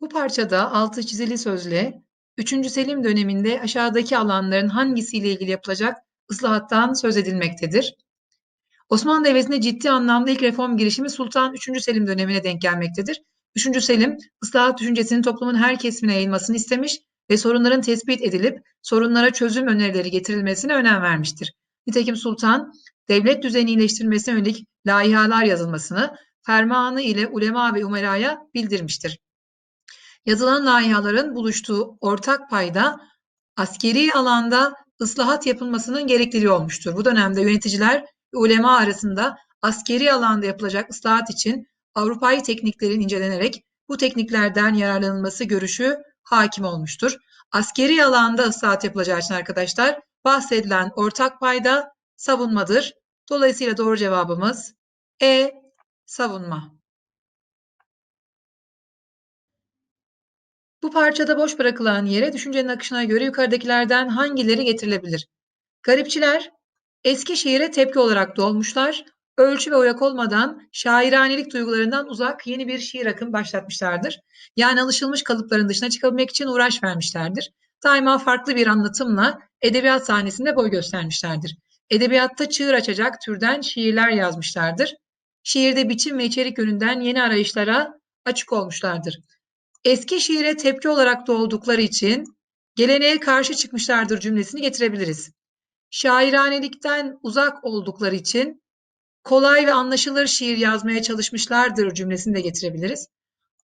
Bu parçada altı çizili sözle 3. Selim döneminde aşağıdaki alanların hangisiyle ilgili yapılacak ıslahattan söz edilmektedir? Osmanlı Devleti'nde ciddi anlamda ilk reform girişimi Sultan 3. Selim dönemine denk gelmektedir. 3. Selim, ıslahat düşüncesinin toplumun her kesimine yayılmasını istemiş ve sorunların tespit edilip sorunlara çözüm önerileri getirilmesine önem vermiştir. Nitekim Sultan, devlet düzeni iyileştirilmesine yönelik layihalar yazılmasını fermanı ile ulema ve umeraya bildirmiştir. Yazılan layihaların buluştuğu ortak payda askeri alanda ıslahat yapılmasının gerekliliği olmuştur. Bu dönemde yöneticiler ve ulema arasında askeri alanda yapılacak ıslahat için Avrupa'yı tekniklerin incelenerek bu tekniklerden yararlanılması görüşü hakim olmuştur. Askeri alanda ıslahat yapılacağı için arkadaşlar bahsedilen ortak payda savunmadır. Dolayısıyla doğru cevabımız E savunma. Bu parçada boş bırakılan yere düşüncenin akışına göre yukarıdakilerden hangileri getirilebilir? Garipçiler eski şiire tepki olarak dolmuşlar, ölçü ve uyak olmadan şairanelik duygularından uzak yeni bir şiir akım başlatmışlardır. Yani alışılmış kalıpların dışına çıkabilmek için uğraş vermişlerdir. Daima farklı bir anlatımla edebiyat sahnesinde boy göstermişlerdir. Edebiyatta çığır açacak türden şiirler yazmışlardır. Şiirde biçim ve içerik yönünden yeni arayışlara açık olmuşlardır. Eski şiire tepki olarak doğdukları için geleneğe karşı çıkmışlardır cümlesini getirebiliriz. Şairanelikten uzak oldukları için kolay ve anlaşılır şiir yazmaya çalışmışlardır cümlesini de getirebiliriz.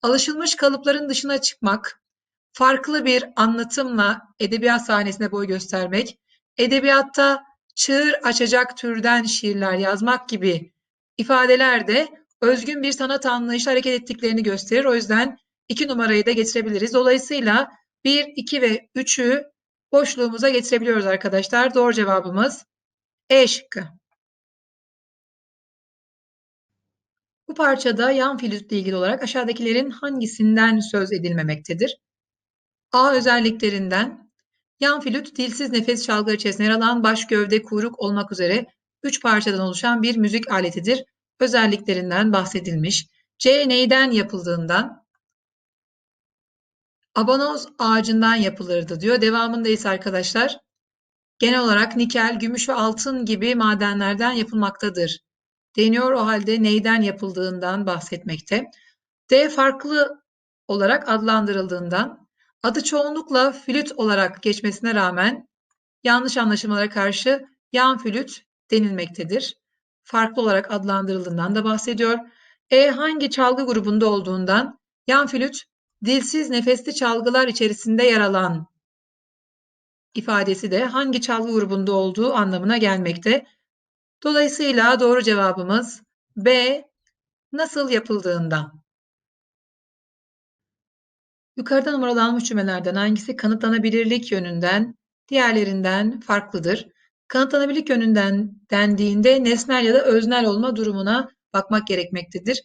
Alışılmış kalıpların dışına çıkmak, farklı bir anlatımla edebiyat sahnesine boy göstermek, edebiyatta çığır açacak türden şiirler yazmak gibi ifadeler de özgün bir sanat anlayışla hareket ettiklerini gösterir. O yüzden 2 numarayı da getirebiliriz. Dolayısıyla 1, 2 ve 3'ü boşluğumuza getirebiliyoruz arkadaşlar. Doğru cevabımız E şıkkı. Bu parçada yan flütle ilgili olarak aşağıdakilerin hangisinden söz edilmemektedir? A özelliklerinden yan flüt dilsiz nefes çalgıları içerisinde yer alan baş, gövde, kuyruk olmak üzere üç parçadan oluşan bir müzik aletidir. Özelliklerinden bahsedilmiş. C neyden yapıldığından, Abanoz ağacından yapılırdı diyor. Devamında ise arkadaşlar genel olarak nikel, gümüş ve altın gibi madenlerden yapılmaktadır. Deniyor o halde neyden yapıldığından bahsetmekte. D farklı olarak adlandırıldığından adı çoğunlukla flüt olarak geçmesine rağmen yanlış anlaşılmalara karşı yan flüt denilmektedir. Farklı olarak adlandırıldığından da bahsediyor. E hangi çalgı grubunda olduğundan yan flüt dilsiz nefesli çalgılar içerisinde yer alan ifadesi de hangi çalgı grubunda olduğu anlamına gelmekte. Dolayısıyla doğru cevabımız B nasıl yapıldığından. Yukarıda numaralanmış cümlelerden hangisi kanıtlanabilirlik yönünden diğerlerinden farklıdır? Kanıtlanabilirlik yönünden dendiğinde nesnel ya da öznel olma durumuna bakmak gerekmektedir.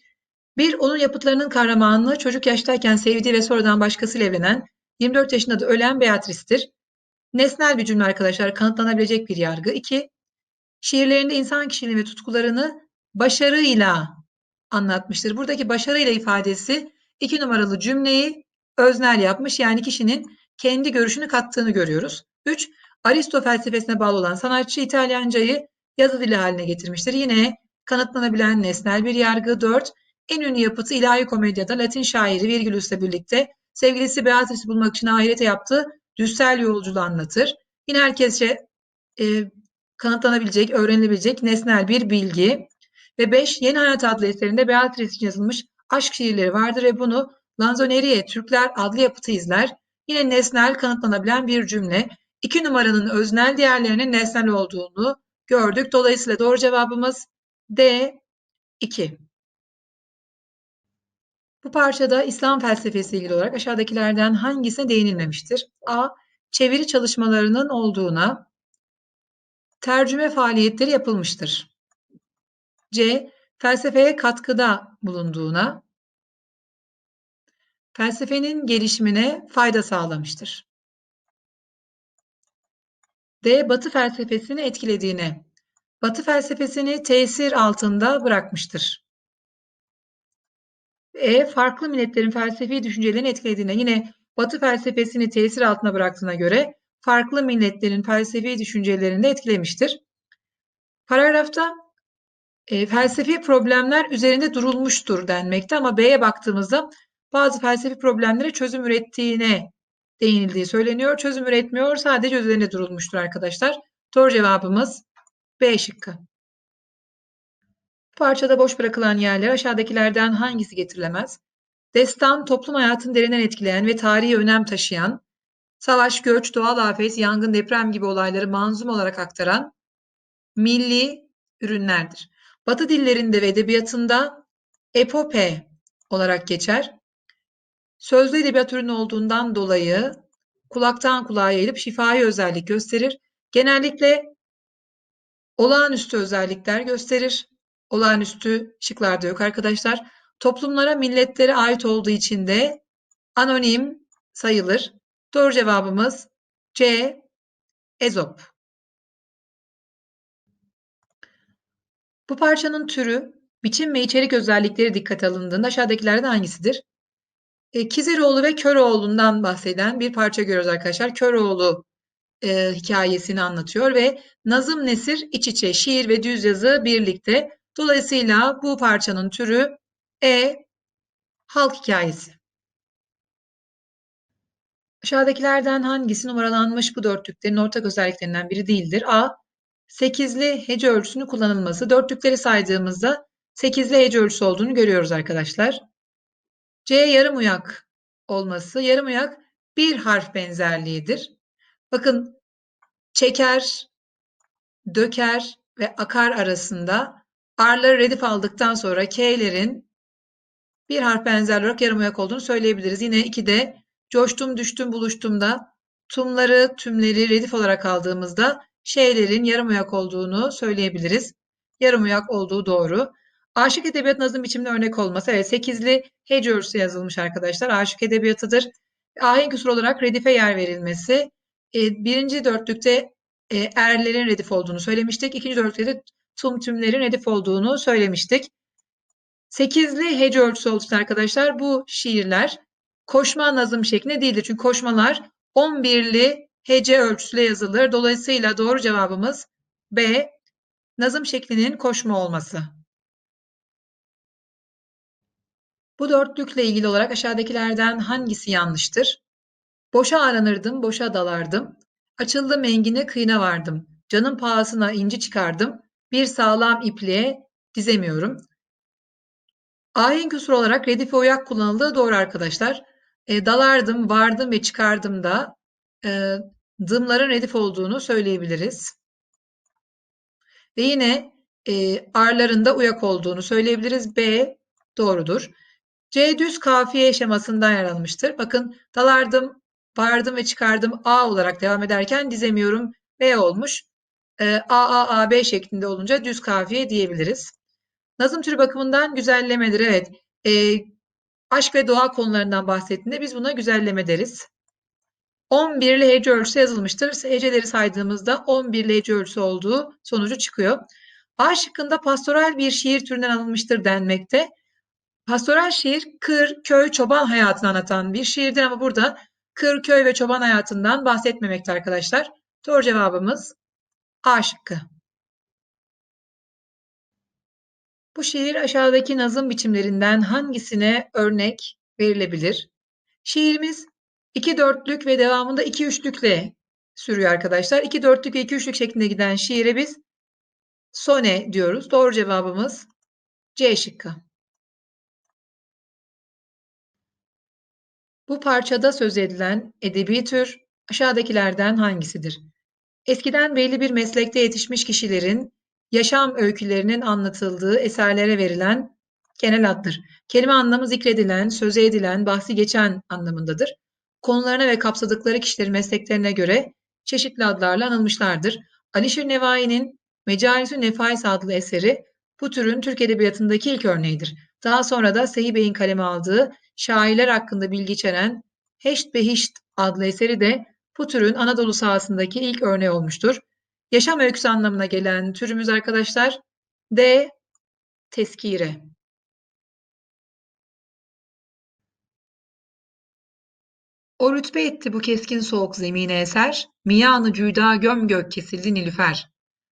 Bir, onun yapıtlarının kahramanı çocuk yaştayken sevdiği ve sonradan başkasıyla evlenen, 24 yaşında da ölen Beatrice'tir. Nesnel bir cümle arkadaşlar, kanıtlanabilecek bir yargı. İki, şiirlerinde insan kişiliğini ve tutkularını başarıyla anlatmıştır. Buradaki başarıyla ifadesi iki numaralı cümleyi öznel yapmış. Yani kişinin kendi görüşünü kattığını görüyoruz. Üç, Aristo felsefesine bağlı olan sanatçı İtalyancayı yazı dili haline getirmiştir. Yine kanıtlanabilen nesnel bir yargı. Dört, en ünlü yapıtı İlahi Komedya'da Latin şairi Virgilius'la birlikte sevgilisi Beatrice'i bulmak için ahirete yaptığı düssel yolculuğu anlatır. Yine herkesçe e, kanıtlanabilecek, öğrenilebilecek nesnel bir bilgi. Ve 5. Yeni Hayat adlı eserinde Beatrice için yazılmış aşk şiirleri vardır ve bunu Lanzoneri'ye Türkler adlı yapıtı izler. Yine nesnel kanıtlanabilen bir cümle. 2 numaranın öznel diğerlerinin nesnel olduğunu gördük. Dolayısıyla doğru cevabımız D 2. Bu parçada İslam felsefesi ilgili olarak aşağıdakilerden hangisine değinilmemiştir? A. Çeviri çalışmalarının olduğuna, tercüme faaliyetleri yapılmıştır. C. Felsefeye katkıda bulunduğuna, felsefenin gelişimine fayda sağlamıştır. D. Batı felsefesini etkilediğine, Batı felsefesini tesir altında bırakmıştır. E. Farklı milletlerin felsefi düşüncelerini etkilediğine yine Batı felsefesini tesir altına bıraktığına göre farklı milletlerin felsefi düşüncelerini de etkilemiştir. Paragrafta e, felsefi problemler üzerinde durulmuştur denmekte ama B'ye baktığımızda bazı felsefi problemlere çözüm ürettiğine değinildiği söyleniyor. Çözüm üretmiyor, sadece üzerinde durulmuştur arkadaşlar. Doğru cevabımız B şıkkı. Parçada boş bırakılan yerler aşağıdakilerden hangisi getirilemez? Destan, toplum hayatını derinden etkileyen ve tarihi önem taşıyan, savaş, göç, doğal afet, yangın, deprem gibi olayları manzum olarak aktaran milli ürünlerdir. Batı dillerinde ve edebiyatında epope olarak geçer. Sözlü edebiyat ürünü olduğundan dolayı kulaktan kulağa yayılıp şifai özellik gösterir. Genellikle olağanüstü özellikler gösterir. Olağanüstü şıklarda yok arkadaşlar. Toplumlara, milletlere ait olduğu için de anonim sayılır. Doğru cevabımız C. Ezop. Bu parçanın türü, biçim ve içerik özellikleri dikkate alındığında aşağıdakilerden hangisidir? E, Kiziroğlu ve Köroğlu'ndan bahseden bir parça görüyoruz arkadaşlar. Köroğlu e, hikayesini anlatıyor ve Nazım Nesir iç içe şiir ve düz yazı birlikte. Dolayısıyla bu parçanın türü E. Halk hikayesi. Aşağıdakilerden hangisi numaralanmış bu dörtlüklerin ortak özelliklerinden biri değildir? A. Sekizli hece ölçüsünü kullanılması. Dörtlükleri saydığımızda sekizli hece ölçüsü olduğunu görüyoruz arkadaşlar. C yarım uyak olması. Yarım uyak bir harf benzerliğidir. Bakın çeker, döker ve akar arasında arları redif aldıktan sonra K'lerin bir harf benzerliği olarak yarım ayak olduğunu söyleyebiliriz. Yine 2'de coştum, düştüm, buluştum da tumları, tümleri redif olarak aldığımızda şeylerin yarım ayak olduğunu söyleyebiliriz. Yarım ayak olduğu doğru. Aşık edebiyat nazım biçimine örnek olması. Evet sekizli hece ölçüsü yazılmış arkadaşlar. Aşık edebiyatıdır. Ahenk usul olarak redife yer verilmesi. E, birinci dörtlükte e, erlerin redif olduğunu söylemiştik. İkinci dörtlükte de tüm tümlerin redif olduğunu söylemiştik. Sekizli hece ölçüsü olduğu arkadaşlar bu şiirler koşma nazım şeklinde değildir. Çünkü koşmalar 11'li hece ölçüsüyle yazılır. Dolayısıyla doğru cevabımız B. Nazım şeklinin koşma olması. Bu dörtlükle ilgili olarak aşağıdakilerden hangisi yanlıştır? Boşa aranırdım, boşa dalardım. Açıldı mengine kıyına vardım. Canın pahasına inci çıkardım. Bir sağlam ipliğe dizemiyorum. Ahenk usul olarak redif ve uyak kullanıldığı doğru arkadaşlar. E, dalardım, vardım ve çıkardım da e, dımların redif olduğunu söyleyebiliriz. Ve yine e, arlarında uyak olduğunu söyleyebiliriz. B doğrudur. C düz kafiye şemasından yer. Bakın dalardım, vardım ve çıkardım A olarak devam ederken dizemiyorum B olmuş. E, A, A, A, B şeklinde olunca düz kafiye diyebiliriz. Nazım türü bakımından güzellemedir. Evet. E, aşk ve doğa konularından bahsettiğinde biz buna güzelleme deriz. 11'li hece ölçüsü yazılmıştır. Heceleri saydığımızda 11'li hece ölçüsü olduğu sonucu çıkıyor. A şıkkında pastoral bir şiir türünden alınmıştır denmekte. Pastoral şiir kır, köy, çoban hayatını anlatan bir şiirdir ama burada kır, köy ve çoban hayatından bahsetmemekte arkadaşlar. Doğru cevabımız A şıkkı. Bu şiir aşağıdaki nazım biçimlerinden hangisine örnek verilebilir? Şiirimiz iki dörtlük ve devamında iki üçlükle sürüyor arkadaşlar. İki dörtlük ve iki üçlük şeklinde giden şiire biz sone diyoruz. Doğru cevabımız C şıkkı. Bu parçada söz edilen edebi tür aşağıdakilerden hangisidir? Eskiden belli bir meslekte yetişmiş kişilerin yaşam öykülerinin anlatıldığı eserlere verilen genel addır. Kelime anlamı zikredilen, söze edilen, bahsi geçen anlamındadır. Konularına ve kapsadıkları kişilerin mesleklerine göre çeşitli adlarla anılmışlardır. Alişir Nevai'nin Mecalisü Nefais adlı eseri bu türün Türk Edebiyatı'ndaki ilk örneğidir. Daha sonra da Sehi Bey'in kaleme aldığı şairler hakkında bilgi içeren Heşt Behişt adlı eseri de bu türün Anadolu sahasındaki ilk örneği olmuştur. Yaşam öyküsü anlamına gelen türümüz arkadaşlar D. Teskire. O rütbe etti bu keskin soğuk zemine eser, miyanı cüda göm gök kesildi Nilüfer.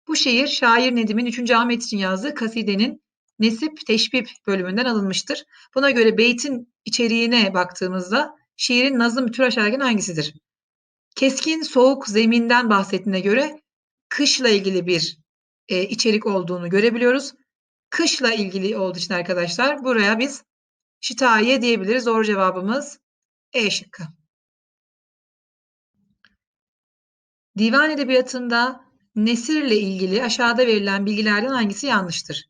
Bu şiir şair Nedim'in 3. Ahmet için yazdığı kasidenin Nesip Teşbib bölümünden alınmıştır. Buna göre beytin içeriğine baktığımızda şiirin nazım tür aşağı hangisidir? Keskin soğuk zeminden bahsettiğine göre kışla ilgili bir e, içerik olduğunu görebiliyoruz. Kışla ilgili olduğu için arkadaşlar buraya biz şitaye diyebiliriz. Doğru cevabımız E şıkkı. Divan edebiyatında nesirle ilgili aşağıda verilen bilgilerden hangisi yanlıştır?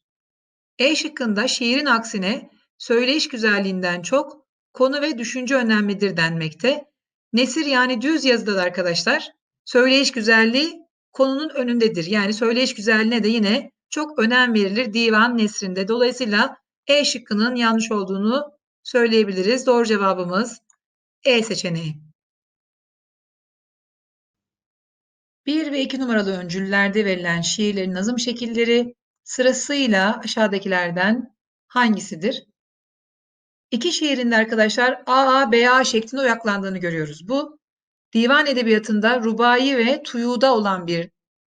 E şıkkında şiirin aksine söyleyiş güzelliğinden çok konu ve düşünce önemlidir denmekte. Nesir yani düz yazıda da arkadaşlar söyleyiş güzelliği konunun önündedir. Yani söyleyiş güzelliğine de yine çok önem verilir divan nesrinde. Dolayısıyla E şıkkının yanlış olduğunu söyleyebiliriz. Doğru cevabımız E seçeneği. 1 ve 2 numaralı öncüllerde verilen şiirlerin nazım şekilleri sırasıyla aşağıdakilerden hangisidir? İki şiirinde arkadaşlar AA, BA şeklinde uyaklandığını görüyoruz. Bu divan edebiyatında rubai ve tuyuda olan bir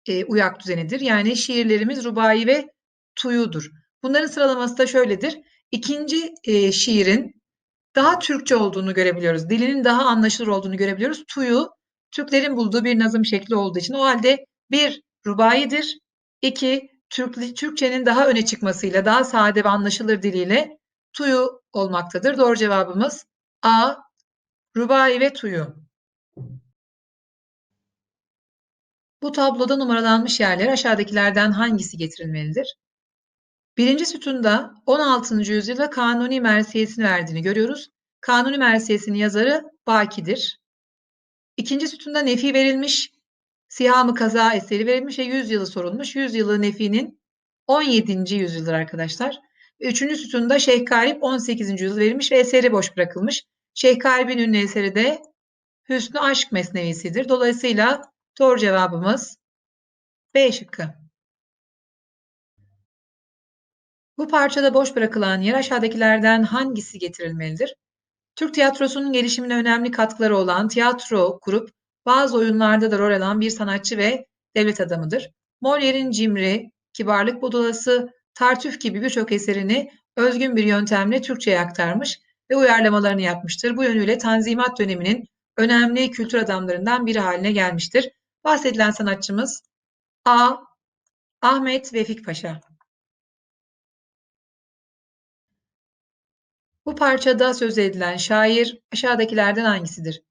e, uyak düzenidir. Yani şiirlerimiz rubai ve tuyudur. Bunların sıralaması da şöyledir. İkinci e, şiirin daha Türkçe olduğunu görebiliyoruz. Dilinin daha anlaşılır olduğunu görebiliyoruz. Tuyu Türklerin bulduğu bir nazım şekli olduğu için o halde bir rubaidir. İki Türk, Türkçenin daha öne çıkmasıyla daha sade ve anlaşılır diliyle tuyu olmaktadır. Doğru cevabımız A. Rubai ve tuyu. Bu tabloda numaralanmış yerler aşağıdakilerden hangisi getirilmelidir? Birinci sütunda 16. yüzyılda Kanuni Mersiyesini verdiğini görüyoruz. Kanuni Mersiyesinin yazarı Baki'dir. İkinci sütunda Nefi verilmiş, Sihamı Kaza eseri verilmiş ve 100 yılı sorulmuş. 100 yılı Nefi'nin 17. yüzyıldır arkadaşlar. Üçüncü sütunda Şeyh Galip 18. yüzyıl verilmiş ve eseri boş bırakılmış. Şeyh Galip'in ünlü eseri de Hüsnü Aşk Mesnevisidir. Dolayısıyla doğru cevabımız B şıkkı. Bu parçada boş bırakılan yer aşağıdakilerden hangisi getirilmelidir? Türk tiyatrosunun gelişimine önemli katkıları olan tiyatro kurup bazı oyunlarda da rol alan bir sanatçı ve devlet adamıdır. Molière'in Cimri, Kibarlık Budulası, Tartüf gibi birçok eserini özgün bir yöntemle Türkçe'ye aktarmış ve uyarlamalarını yapmıştır. Bu yönüyle Tanzimat döneminin önemli kültür adamlarından biri haline gelmiştir. Bahsedilen sanatçımız A. Ahmet Vefik Paşa. Bu parçada söz edilen şair aşağıdakilerden hangisidir?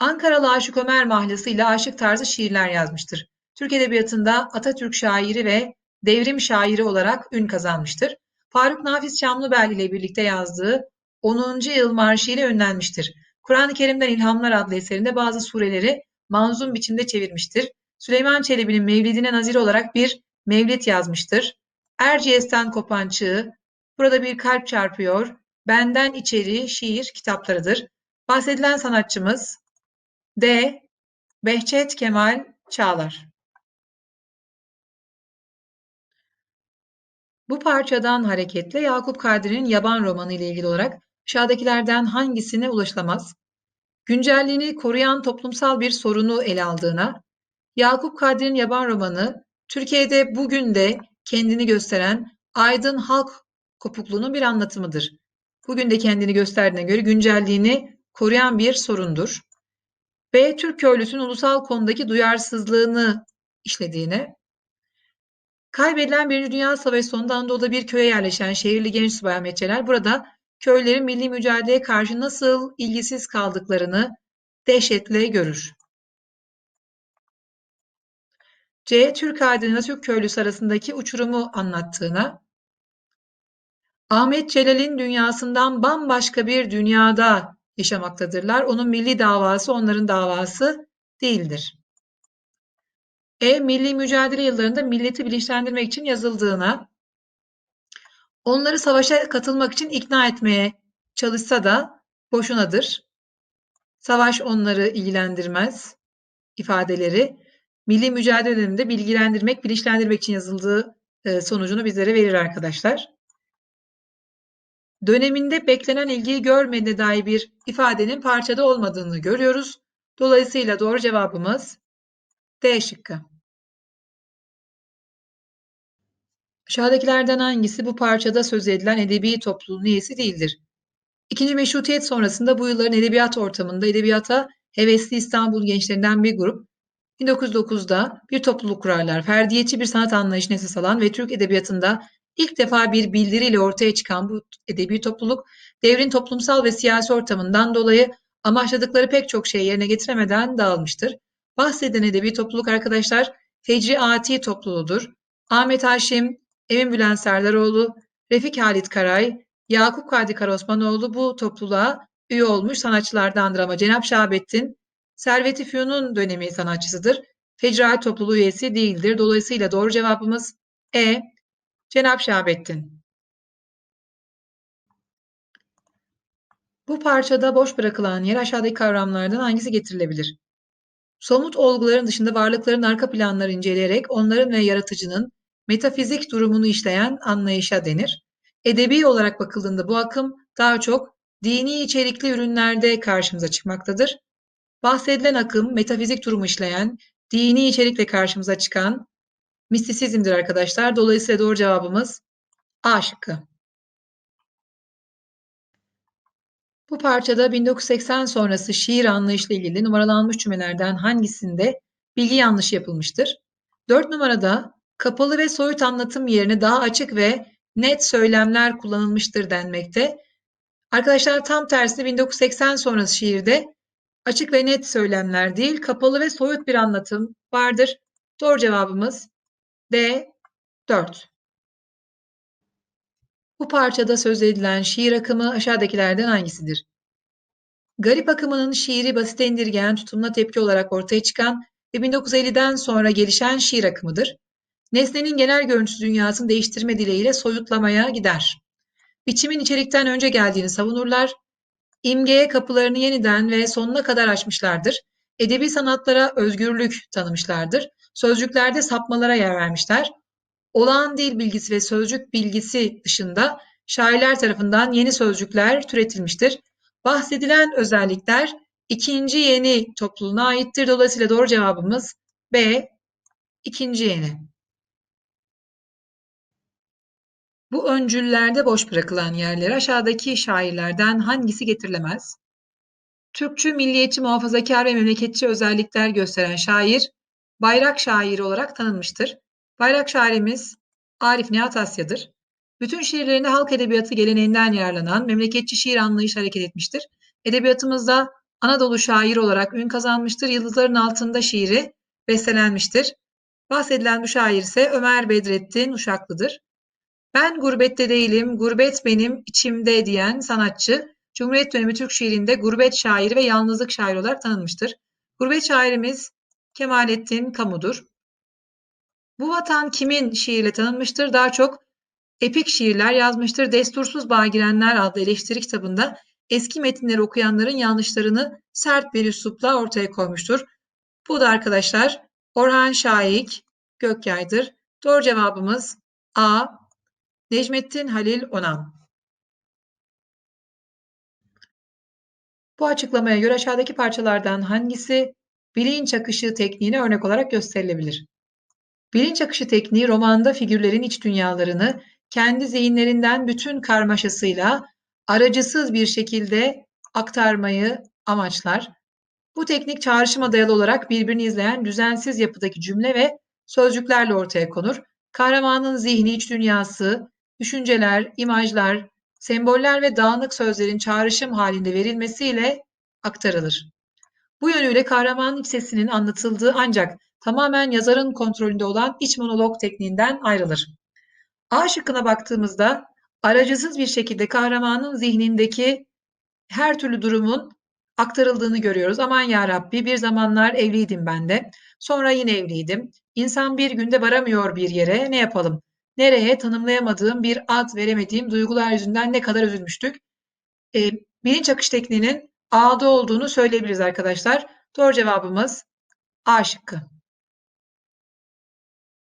Ankaralı Aşık Ömer Mahlası ile aşık tarzı şiirler yazmıştır. Türk Edebiyatı'nda Atatürk şairi ve devrim şairi olarak ün kazanmıştır. Faruk Nafiz Çamlıbel ile birlikte yazdığı 10. Yıl Marşı ile ünlenmiştir. Kur'an-ı Kerim'den İlhamlar adlı eserinde bazı sureleri manzum biçimde çevirmiştir. Süleyman Çelebi'nin Mevlidine nazir olarak bir mevlid yazmıştır. Erciyes'ten kopan çığ, burada bir kalp çarpıyor, benden içeri şiir kitaplarıdır. Bahsedilen sanatçımız D. Behçet Kemal Çağlar Bu parçadan hareketle Yakup Kadri'nin Yaban romanı ile ilgili olarak aşağıdakilerden hangisine ulaşılamaz? Güncelliğini koruyan toplumsal bir sorunu ele aldığına, Yakup Kadri'nin Yaban romanı, Türkiye'de bugün de kendini gösteren aydın halk kopukluğunun bir anlatımıdır. Bugün de kendini gösterdiğine göre güncelliğini koruyan bir sorundur. B. Türk köylüsünün ulusal konudaki duyarsızlığını işlediğine, kaybedilen Birinci Dünya Savaşı sonunda Anadolu'da bir köye yerleşen şehirli genç subay Ahmetçeler burada köylerin milli mücadeleye karşı nasıl ilgisiz kaldıklarını dehşetle görür. C. Türk adilini Türk köylüsü arasındaki uçurumu anlattığına, Ahmet Celal'in dünyasından bambaşka bir dünyada yaşamaktadırlar. Onun milli davası onların davası değildir. E. Milli mücadele yıllarında milleti bilinçlendirmek için yazıldığına, onları savaşa katılmak için ikna etmeye çalışsa da boşunadır. Savaş onları ilgilendirmez ifadeleri milli mücadele döneminde bilgilendirmek, bilinçlendirmek için yazıldığı e, sonucunu bizlere verir arkadaşlar. döneminde beklenen ilgiyi görmediğine dair bir ifadenin parçada olmadığını görüyoruz. Dolayısıyla doğru cevabımız D şıkkı. Aşağıdakilerden hangisi bu parçada söz edilen edebi topluluğun üyesi değildir? İkinci meşrutiyet sonrasında bu yılların edebiyat ortamında edebiyata hevesli İstanbul gençlerinden bir grup 1909'da bir topluluk kurarlar. Ferdiyetçi bir sanat anlayışını esas alan ve Türk edebiyatında ilk defa bir bildiriyle ortaya çıkan bu edebi topluluk devrin toplumsal ve siyasi ortamından dolayı amaçladıkları pek çok şeyi yerine getiremeden dağılmıştır. Bahsedilen edebi topluluk arkadaşlar Fecri Ati topluluğudur. Ahmet Haşim, Emin Bülent Serdaroğlu, Refik Halit Karay, Yakup Kadri Karaosmanoğlu bu topluluğa üye olmuş sanatçılardandır ama Cenap Şahabettin Servet-i Fünun dönemi sanatçısıdır. Fecrai topluluğu üyesi değildir. Dolayısıyla doğru cevabımız E. Cenap Şahabettin. Bu parçada boş bırakılan yer aşağıdaki kavramlardan hangisi getirilebilir? Somut olguların dışında varlıkların arka planları inceleyerek onların ve yaratıcının metafizik durumunu işleyen anlayışa denir. Edebi olarak bakıldığında bu akım daha çok dini içerikli ürünlerde karşımıza çıkmaktadır. Bahsedilen akım metafizik durumu işleyen, dini içerikle karşımıza çıkan mistisizmdir arkadaşlar. Dolayısıyla doğru cevabımız A şıkkı. Bu parçada 1980 sonrası şiir anlayışla ilgili numaralanmış cümlelerden hangisinde bilgi yanlışı yapılmıştır? 4 numarada kapalı ve soyut anlatım yerine daha açık ve net söylemler kullanılmıştır denmekte. Arkadaşlar tam tersine 1980 sonrası şiirde açık ve net söylemler değil, kapalı ve soyut bir anlatım vardır. Doğru cevabımız D 4. Bu parçada söz edilen şiir akımı aşağıdakilerden hangisidir? Garip akımının şiiri basite indirgeyen tutumuna tepki olarak ortaya çıkan ve 1950'den sonra gelişen şiir akımıdır. Nesnenin genel görüntüsü dünyasını değiştirme dileğiyle soyutlamaya gider. Biçimin içerikten önce geldiğini savunurlar, imgeye kapılarını yeniden ve sonuna kadar açmışlardır. Edebi sanatlara özgürlük tanımışlardır. Sözcüklerde sapmalara yer vermişler. Olağan dil bilgisi ve sözcük bilgisi dışında şairler tarafından yeni sözcükler türetilmiştir. Bahsedilen özellikler ikinci yeni topluluğuna aittir. Dolayısıyla doğru cevabımız B. ikinci yeni. Bu öncüllerde boş bırakılan yerlere aşağıdaki şairlerden hangisi getirilemez? Türkçü, milliyetçi, muhafazakar ve memleketçi özellikler gösteren şair, bayrak şairi olarak tanınmıştır. Bayrak şairimiz Arif Nihat Asya'dır. Bütün şiirlerinde halk edebiyatı geleneğinden yararlanan memleketçi şiir anlayışı hareket etmiştir. Edebiyatımızda Anadolu şair olarak ün kazanmıştır. Yıldızların altında şiiri bestelenmiştir. Bahsedilen bu şair ise Ömer Bedrettin Uşaklı'dır. Ben gurbette değilim, gurbet benim içimde diyen sanatçı, Cumhuriyet dönemi Türk şiirinde gurbet şairi ve yalnızlık şairi olarak tanınmıştır. Gurbet şairimiz Kemalettin Kamu'dur. Bu vatan kimin şiirle tanınmıştır? Daha çok epik şiirler yazmıştır. Destursuz Bagirenler adlı eleştiri kitabında eski metinleri okuyanların yanlışlarını sert bir üslupla ortaya koymuştur. Bu da arkadaşlar Orhan Şahik Gökyay'dır. Doğru cevabımız A. Necmettin Halil Onan. Bu açıklamaya göre aşağıdaki parçalardan hangisi bilinç akışı tekniğine örnek olarak gösterilebilir? Bilinç akışı tekniği romanda figürlerin iç dünyalarını kendi zihinlerinden bütün karmaşasıyla aracısız bir şekilde aktarmayı amaçlar. Bu teknik çağrışıma dayalı olarak birbirini izleyen düzensiz yapıdaki cümle ve sözcüklerle ortaya konur. Kahramanın zihni iç dünyası, düşünceler, imajlar, semboller ve dağınık sözlerin çağrışım halinde verilmesiyle aktarılır. Bu yönüyle kahramanın iç sesinin anlatıldığı ancak tamamen yazarın kontrolünde olan iç monolog tekniğinden ayrılır. A şıkkına baktığımızda aracısız bir şekilde kahramanın zihnindeki her türlü durumun aktarıldığını görüyoruz. Aman ya Rabbi bir zamanlar evliydim ben de. Sonra yine evliydim. İnsan bir günde varamıyor bir yere. Ne yapalım? Nereye tanımlayamadığım bir ad veremediğim duygular yüzünden ne kadar üzülmüştük. E, bilinç akış tekniğinin A'da olduğunu söyleyebiliriz arkadaşlar. Doğru cevabımız A şıkkı.